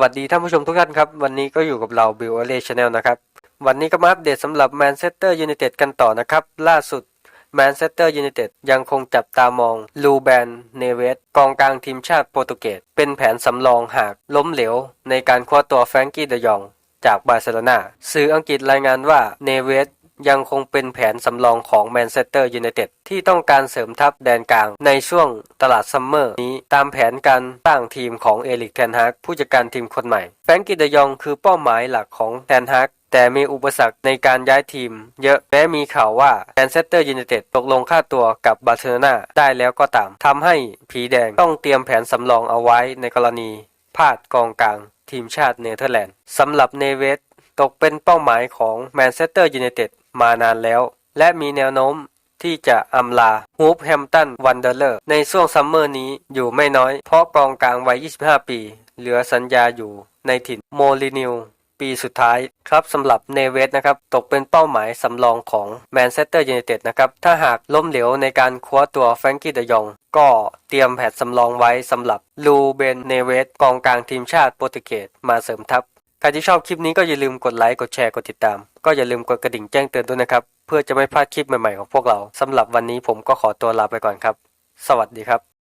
วัสดีท่านผู้ชมทุกท่านครับ วันนี้ก็อยู่กับเราบิวเอเลชแนลนะครับ วันนี้ก็มาอัปเดตสำหรับแมนเชสเตอร์ยูไนเต็ดกันต่อนะครับ ล่าสุดแมนเชสเตอร์ยูไนเต็ดยังคงจับตามองลูแบนเนเวสกองกลางทีมชาติโปรตุเกส เป็นแผนสำรองหากล้มเหลว ในการคว้าตัวแฟรงกี้เดยอง จากบาร์เซโลนาสื่ออังกฤษรายงานว่าเนเวส ยังคงเป็นแผนสำรองของแมนเชสเตอร์ยูไนเต็ดที่ต้องการเสริมทัพแดนกลางในช่วงตลาดซัมเมอร์นี้ตามแผนการสร้างทีมของเอลิกแทนฮากผู้จัดการทีมคนใหม่ แฟรงกิเดยองคือเป้าหมายหลักของแทนฮากแต่มีอุปสรรคในการย้ายทีม เยอะแม้มีข่าวว่าแมนเชสเตอร์ยูไนเต็ดตกลงค่าตัวกับบาร์เซโลนาได้แล้วก็ตามทำให้ผีแดงต้องเตรียมแผนสำรองเอาไว้ในกรณีพลาดกองกลางทีมชาติเนเธอร์แลนด์สำหรับเนเวสตกเป็นเป้าหมายของแมนเชสเตอร์ยูไนเต็ด มานานแล้ว และมีแนวโน้มที่จะอำลาฮูปแฮมตันวันเดอร์เลอร์ในช่วงซัมเมอร์นี้อยู่ไม่น้อย เพราะกองกลางวัย 25 ปี เหลือสัญญาอยู่ในถิ่นโมลินิวปีสุดท้ายครับสำหรับเนเวสนะครับ ตกเป็นเป้าหมายสำรองของแมนเชสเตอร์ยูไนเต็ดนะครับ ถ้าหากล้มเหลวในการคว้าตัวแฟรงกี้เดยอง ก็เตรียมแผนสำรองไว้สำหรับลูเบนเนเวสกองกลางทีมชาติโปรตุเกสมาเสริมทัพ ครที่ชอบคลิปนี้ก็อย่าลืมกดไลค์กดแชร์กดติดตาม ก็อย่าลืมกดกระดิ่งแจ้งเตือนด้วยนะครับ เพื่อจะไม่พลาดคลิปใหม่ๆของพวกเราสำหรับวันนี้ผมก็ขอตัวลาไปก่อนครับ สวัสดีครับ